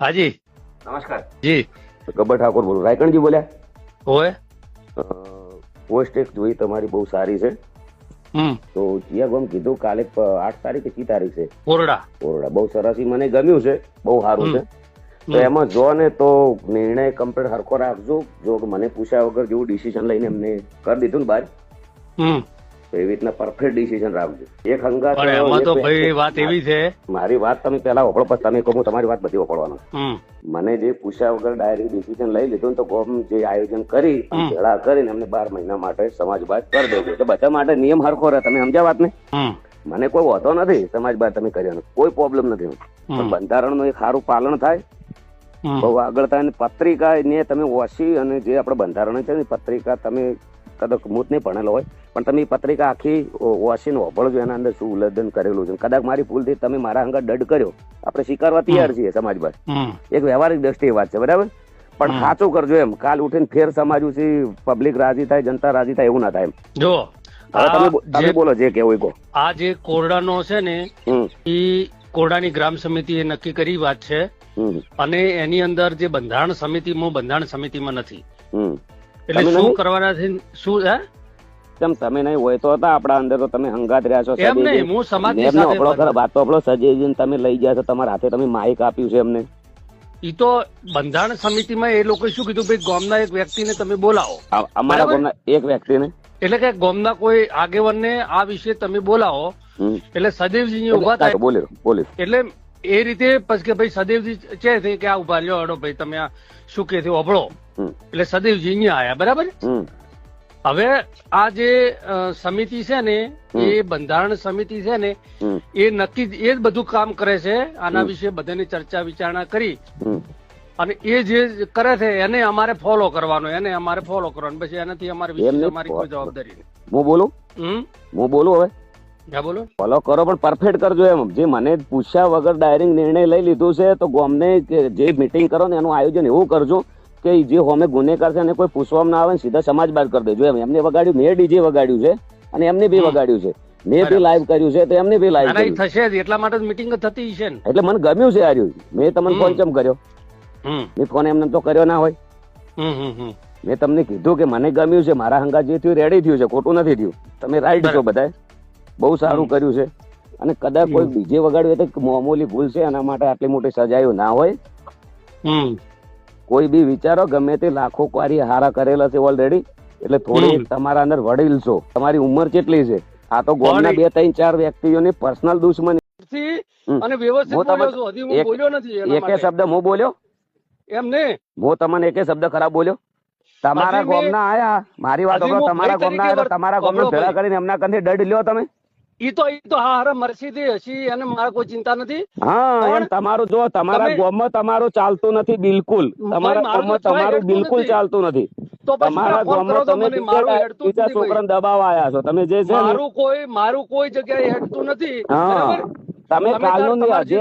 હાજી નમસ્કાર. જી. ગબ્બર ઠાકોર બોલું. રાયકણજી બોલ્યા? હોય પોસ્ટ એક જોઈ તમારી બહુ સારી છે. તો જીયા ગમ કીધું કાલે આઠ તારીખ કે કી તારીખ છે? ઓરડા. ઓરડા. બહુ સરસ મને ગમ્યું છે. બહુ સારું છે. તો એમાં જો ને તો નિર્ણય કમ્પ્લીટ હરખો રાખજો. જો મને પૂછ્યા વગર જેવું ડિસિઝન લઈને એમને કરી દીધું ને બાર એવી રીતના પરફેક્ટ ડિસિઝન રાખજો. એક હંગાત પણ એમાં તો ભાઈ વાત એવી છે. મારી વાત તમે પહેલા ઓપડો પછી તમે કહો હું તમારી વાત બધી ઓપડવાનો મને જે પૂછ્યા વગર ડાયરેક્ટ ડિસિઝન લઈ લીધું તો ગોમ જે આયોજન કરી ભેળા કરીને અમને બાર મહિના માટે સમાજ બાદ કરી દેજો. તો બધા માટે નિયમ હરખો રહે. તમે સમજ્યા વાત ને મને કોઈ હોતો નથી સમાજ બાદ તમે કર્યો કોઈ પ્રોબ્લેમ નથી પણ નું બંધારણનું એક સારું પાલન થાય. બહુ આગળ થાય પત્રિકા ને તમે ઓછી અને જે આપણે બંધારણ છે ને પત્રિકા તમે કદાચ હું જ નહીં ભણેલો હોય. પણ તમે પત્રિકા આખી વાંચીને વાપરજો એના અંદર શું ઉલ્લંઘન કરેલું છે. કદાચ મારી ભૂલથી તમે મારા અંગત દડ કર્યો. આપણે સ્વીકારવા તૈયાર છીએ સમાજ બાદ એક વ્યવહારિક દ્રષ્ટિએ વાત છે બરાબર? પણ સાચું કરજો એમ. કાલ ઉઠીને ફેર સમાજ પબ્લિક રાજી થાય જનતા રાજી થાય એવું ના થાય એમ. જો તમે જે- બોલો જે કેવું કહો. આ જે કોરડાનો છે ને એ કોરડાની ગ્રામ સમિતિ એ નક્કી કરી વાત છે. અને એની અંદર જે બંધારણ સમિતિમાં બંધારણ સમિતિમાં નથી. એટલે શું કરવાના છે? શું હા? કેમ તમે નહીં હોય તો હતા આપણા અંદર તો તમે હંગાત રહ્યા છો એમ નહીં હું એમને સાથે વાત તો આપણો સજેશન તમે લઈ ગયા છો તમારા હાથે તમે માઇક આપ્યું છે એમને. ઈ તો બંધારણ સમિતિમાં એ લોકો શું કીધું ભાઈ ગામના એક વ્યક્તિને તમે બોલાવો. અમારા. ગામના એક વ્યક્તિને? એટલે કે ગામના કોઈ આગેવાનને આ વિશે તમે બોલાવો. એટલે સદેવજી ઊભા થાય. બોલ્યો બોલ્યો. એટલે એ રીતે પછી કે ભાઈ સદેવજી છે થઈ કે આ ઊભા લ્યો હડો ભાઈ તમે આ શું કે થયું અભળો એટલે સદેવજી અહીંયા આયા બરાબર? હવે આ જે સમિતિ છે ને એ બંધારણ સમિતિ છે ને એ નક્કી એ જ બધું કામ કરે છે આના વિશે બધાની ચર્ચા વિચારણા કરી. અને એ જે કરે છે એને અમારે ફોલો કરવાનો એને અમારે ફોલો કરવાનો. પછી એનાથી અમારે અમારી કોઈ જવાબદારી નહીં. હું બોલું? હું બોલું હવે? બોલો. ફોલો કરો પણ પરફેક્ટ કરજો એમ. જે મને પૂછ્યા વગર ડાયરેક્ટ નિર્ણય લઈ લીધો છે તો ગોમને જે મિટિંગ કરો ને એનું આયોજન એવું કરજો કે જે હોમે ગુનેગાર છે એને કોઈ પૂછવામાં ના આવે ને સીધા સમાજ બાદ કરી દેજો એમ. એમને વગાડ્યું મેં ડીજે વગાડ્યું છે અને એમને બી વગાડ્યું છે. મેં બી લાઈવ કર્યું છે તો એમને બી લાઈવ કર્યું. થશે જ. એટલા માટે મિટિંગ થતી છે એટલે મને ગમ્યું છે આર્યું. મેં તમને. ફોન કેમ કર્યો? મેં ફોન એમને તો કર્યો ના હોય. મેં તમને કીધું કે મને ગમ્યું છે મારા હંગા જે થયું રેડી થયું છે ખોટું નથી થયું. તમે રાઈટ છો બધાએ બહુ સારું કર્યું છે. અને કદાચ કોઈ બીજે વગાડ્યું તો મામૂલી ભૂલ છે એના માટે આટલી મોટી સજાયો ના હોય. હમ. કોઈ બી વિચારો ગમે તે લાખો ક્વારી હારા કરેલા છે ઓલરેડી એટલે થોડી તમારા અંદર વડીલ છો. તમારી ઉંમર કેટલી છે? આ તો વડીલ. બે ત્રણ ચાર વ્યક્તિઓની પર્સનલ દુશ્મની. અને વ્યવસ્થિત બોલ્યો છું. હજી હું બોલ્યો નથી એકે શબ્દ હું બોલ્યો? એમ ને? હું તમને એકે શબ્દ ખરાબ બોલ્યો? તમારા ગોમ ના ગોમના આયા. મારી વાત તમારા ગોમ ગોમના આયા તમારા ગોમને ભેળા કરીને એમના કંથી દડ લ્યો તમે. ઈ તો ઈ તો હા હારા મરસી થી હસી અને મારા કોઈ ચિંતા નથી. હા પણ એમ તમારું જો તમારા તમે- ગોમમાં તમારું ચાલતું નથી બિલકુલ. તમારા મારું ગોમમાં તમારું બિલકુલ. ચાલતું નથી. તો તમારા કરો તમે બીજા. છોકરાને દબાવવા આવ્યા છો. તમે જે છે મારું કોઈ મારું કોઈ જગ્યાએ હેડતું નથી. બરાબર? તમે કાલનું જે